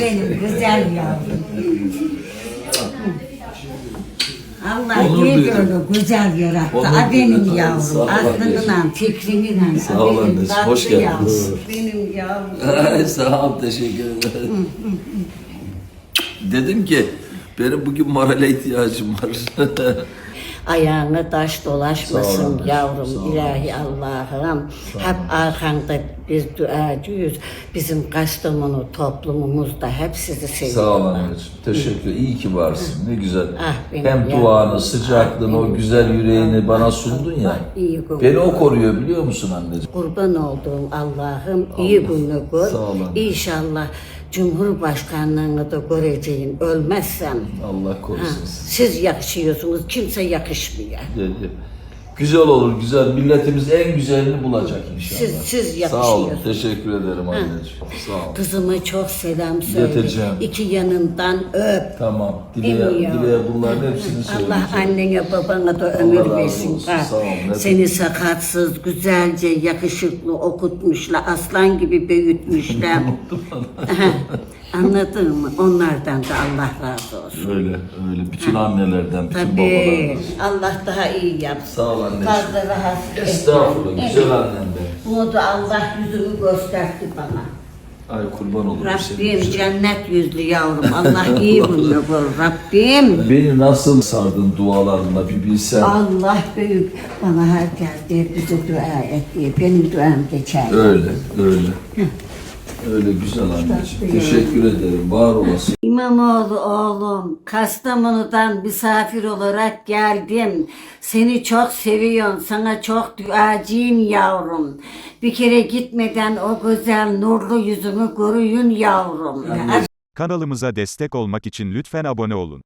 Benim güzel yavrum. Allah Onur iyi duydum. böyle güzel yarattı. Onur Ha benim duydum. yavrum. Sağ ol Aklınla, fikrinle. Sağ ol benim anneciğim, tatlı hoş geldiniz. yavrum. Benim yavrum. Sağ ol, teşekkür ederim. Dedim ki, benim bugün morale ihtiyacım var. Ayağına taş dolaşmasın anneciğim, yavrum ilahi Allah'ım. Hep arkanda biz duacıyız. Bizim Kastamonu toplumumuzda hep sizi seviyor. Sağ ol anneciğim, teşekkür İyi ki varsın, ne güzel. Ah, Hem duanı, sıcaklığını, Ah, o güzel yüreğini bana Ah, sundun ah, ya. iyi bu. Beni o koruyor biliyor musun anneciğim? Kurban olduğum Allah'ım iyi günü gör. İnşallah Cumhurbaşkanlığını da göreceğin ölmezsem. Allah Ha, korusun. siz yakışıyorsunuz, kimse yakışmıyor. Dedi. Güzel olur, güzel. Milletimiz en güzelini bulacak inşallah. Siz- siz Sağ olun, yakışıyorsunuz. teşekkür ederim anneciğim. Sağ ol. Kızıma çok selam söyle. Getireceğim. İki yanından öp. Tamam, Dile'ye, yavrum? Dile'ye bunların hepsini söyleyeceğim. Allah annene babana da ömür razı versin. olsun, sağ ol, ne Seni sakatsız, güzelce, yakışıklı okutmuşlar. Aslan gibi büyütmüşler. Anladın mı? Onlardan da Allah razı olsun. Öyle, öyle. Bütün annelerden, bütün Tabii. babalardan. Allah daha iyi yapsın. Sağ ol anneciğim. Fazla rahatsız etme. Estağfurullah, güzel annem be. Bunu da Allah yüzünü gösterdi bana. Ay kurban olurum Rabbim cennet yüzlü yavrum. Allah iyi bunu bul. Rabbim. Beni nasıl sardın dualarınla bir bilsen. Allah büyük. Bana herkes diye bize dua et diye. Benim duam geçer. Öyle, öyle. Öyle güzel anneciğim. Teşekkür ederim. Var olasın. İmamoğlu oğlum, Kastamonu'dan misafir olarak geldim. Seni çok seviyorum, sana çok duacıyım yavrum. Bir kere gitmeden o güzel nurlu yüzümü görüyün yavrum. Kanalımıza destek olmak için lütfen abone olun.